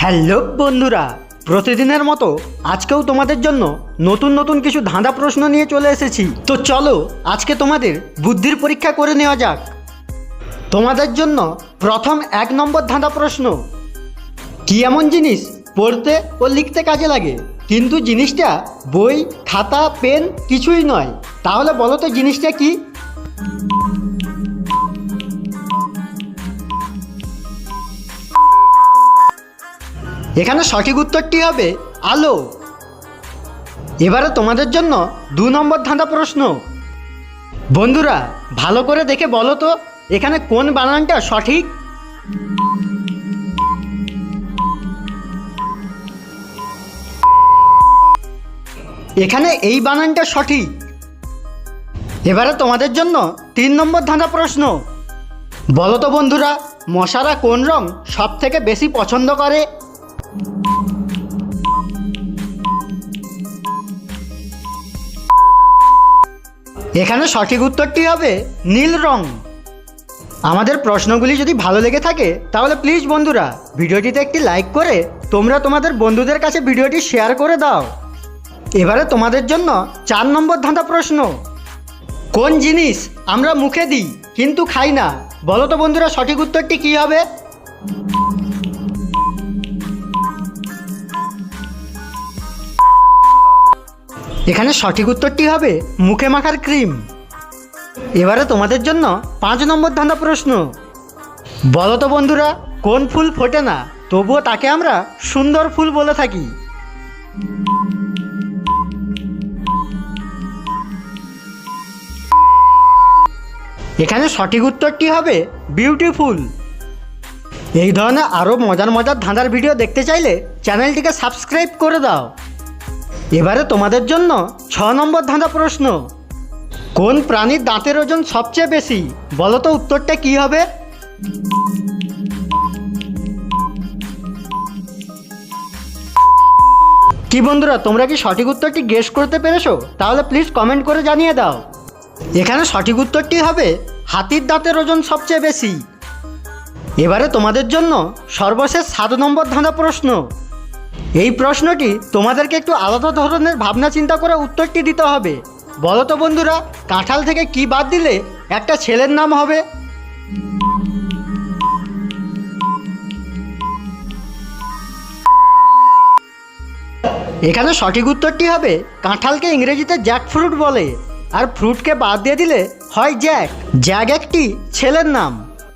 Hello বন্ধুরা, প্রতিদিনের মতো আজকেও তোমাদের জন্য নতুন নতুন কিছু ধাঁধা প্রশ্ন নিয়ে চলে এসেছি। তো চলো, আজকে তোমাদের বুদ্ধির পরীক্ষা করে নেওয়া যাক। তোমাদের জন্য প্রথম এক নম্বর ধাঁধা প্রশ্ন, কি এমন জিনিস পড়তে ও লিখতে কাজে লাগে? কিন্তু জিনিসটা বই, খাতা, পেন কিছুই নয়। তাহলে বলো তো জিনিসটা কি? এখানে সঠিক উত্তরটি হবে আলো। এবারে তোমাদের জন্য দু নম্বর ধাঁধা প্রশ্ন। বন্ধুরা, ভালো করে দেখে বলো তো, এখানে কোন বানানটা সঠিক? এখানে এই বানানটা সঠিক। এবারে তোমাদের জন্য তিন নম্বর ধাঁধা প্রশ্ন। বলো তো বন্ধুরা, মশারা কোন রং সব থেকে বেশি পছন্দ করে? এখানে সঠিক উত্তরটি হবে? নীল রং। আমাদের প্রশ্নগুলি যদি ভালো লেগে থাকে, তাহলে প্লিজ বন্ধুরা, ভিডিওটিতে একটি লাইক করে তোমরা তোমাদের বন্ধুদের কাছে ভিডিওটি শেয়ার করে দাও। এবারে তোমাদের জন্য চার নম্বর ধাঁধা প্রশ্ন। কোন জিনিস আমরা মুখে দিই, কিন্তু খাই না? বলো তো বন্ধুরা, সঠিক উত্তরটি কী হবে? এখানে সঠিক উত্তরটি হবে মুখে মাখার ক্রিম। এবারে তোমাদের জন্য পাঁচ নম্বর ধাঁধা প্রশ্ন। বলো তো বন্ধুরা, কোন ফুল ফোটে না? তবুও তাকে আমরা সুন্দর ফুল বলে থাকি। এখানে সঠিক উত্তরটি হবে বিউটিফুল এই ধরনের আরও মজার মজার ধাঁধার ভিডিও দেখতে চাইলে চ্যানেলটিকে সাবস্ক্রাইব করে দাও। এবারে তোমাদের জন্য ছ নম্বর ধাঁধা প্রশ্ন। কোন প্রাণীর দাঁতের ওজন সবচেয়ে বেশি? বলো তো উত্তরটা কি হবে? কি বন্ধুরা, তোমরা কি সঠিক উত্তরটি গেস করতে পেরেছ? তাহলে প্লিজ কমেন্ট করে জানিয়ে দাও। এখানে সঠিক উত্তরটি হবে, হাতির দাঁতের ওজন সবচেয়ে বেশি। এবারে তোমাদের জন্য সর্বশেষ সাত নম্বর ধাঁধা প্রশ্ন। এই প্রশ্নটি তোমাদেরকে একটু আলাদা ধরনের ভাবনা চিন্তা করে উত্তরটি দিতে হবে। বলো তো বন্ধুরা, কাঁঠাল থেকে কি বাদ দিলে একটা ছেলের নাম হবে? এখানে সঠিক উত্তরটি হবে, কাঁঠালকে ইংরেজিতে জ্যাক ফ্রুট বলে। আর ফ্রুটকে বাদ দিয়ে দিলে হয় জ্যাক। জ্যাক একটি ছেলের নাম।